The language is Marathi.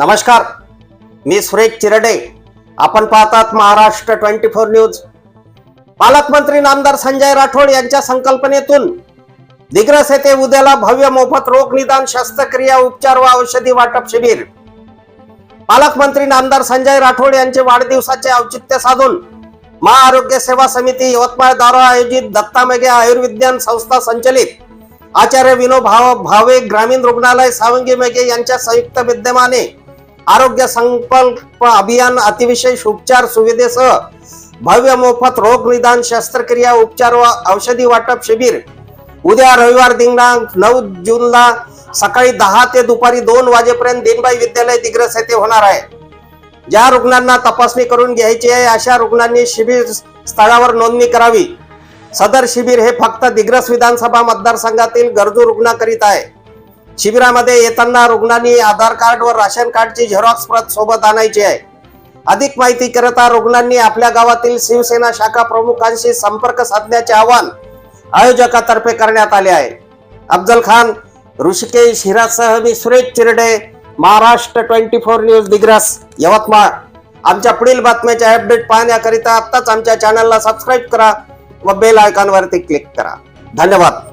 नमस्कार मी सुरेश चिरडे. आपण पाहतात महाराष्ट्र ट्वेंटी फोर न्यूज. पालकमंत्री नामदार संजय राठोड यांच्या संकल्पनेतून दिग्रस येथे उद्याला भव्य मोफत रोग निदान शस्त्रक्रिया उपचार व औषधी वाटप शिबिर. पालकमंत्री नामदार संजय राठोड यांचे वाढदिवसाचे औचित्य साधून महाआरोग्य सेवा समिती यवतमाळ द्वारा आयोजित दत्ता मेघे आयुर्विज्ञान संस्था संचलित आचार्य विनो भाव भावे ग्रामीण रुग्णालय सावंगी मेघे यांच्या संयुक्त विद्यमाने आरोग्य संकल्प अभियान अतिविशेष उपचार सुविधेसह भव्य मोफत रोग निदान शस्त्रक्रिया उपचार व औषधी वाटप शिबिर. उद्या रविवार दिनांक नऊ जूनला सकाळी दहा ते दुपारी दोन वाजेपर्यंत दिनबाई विद्यालय दिग्रस येथे होणार आहे. ज्या रुग्णांना तपासणी करून घ्यायची आहे अशा रुग्णांनी शिबिर स्थळावर नोंदणी करावी. सदर शिबिर हे फक्त दिग्रस विधानसभा मतदारसंघातील गरजू रुग्णाकरिता आहे. शिबिरामध्ये येताना रुग्णांनी आधार कार्ड व राशन कार्डची झेरॉक्स प्रत सोबत आणायची आहे. अधिक माहिती करता रुग्णांनी आपल्या गावातील शिवसेना शाखा प्रमुखांशी संपर्क साधण्याचे आवाहन आयोजकातर्फे करण्यात आले आहे. अफजल खान ऋषिकेश हिरासह मी Suresh Chirde Maharashtra twenty four news Digras Yavatmal. आमच्या पुढील बातम्याचे अपडेट पाहण्याकरिता आत्ताच आमच्या चॅनलला सबस्क्राईब करा व बेल आयकॉनवरती क्लिक करा. धन्यवाद.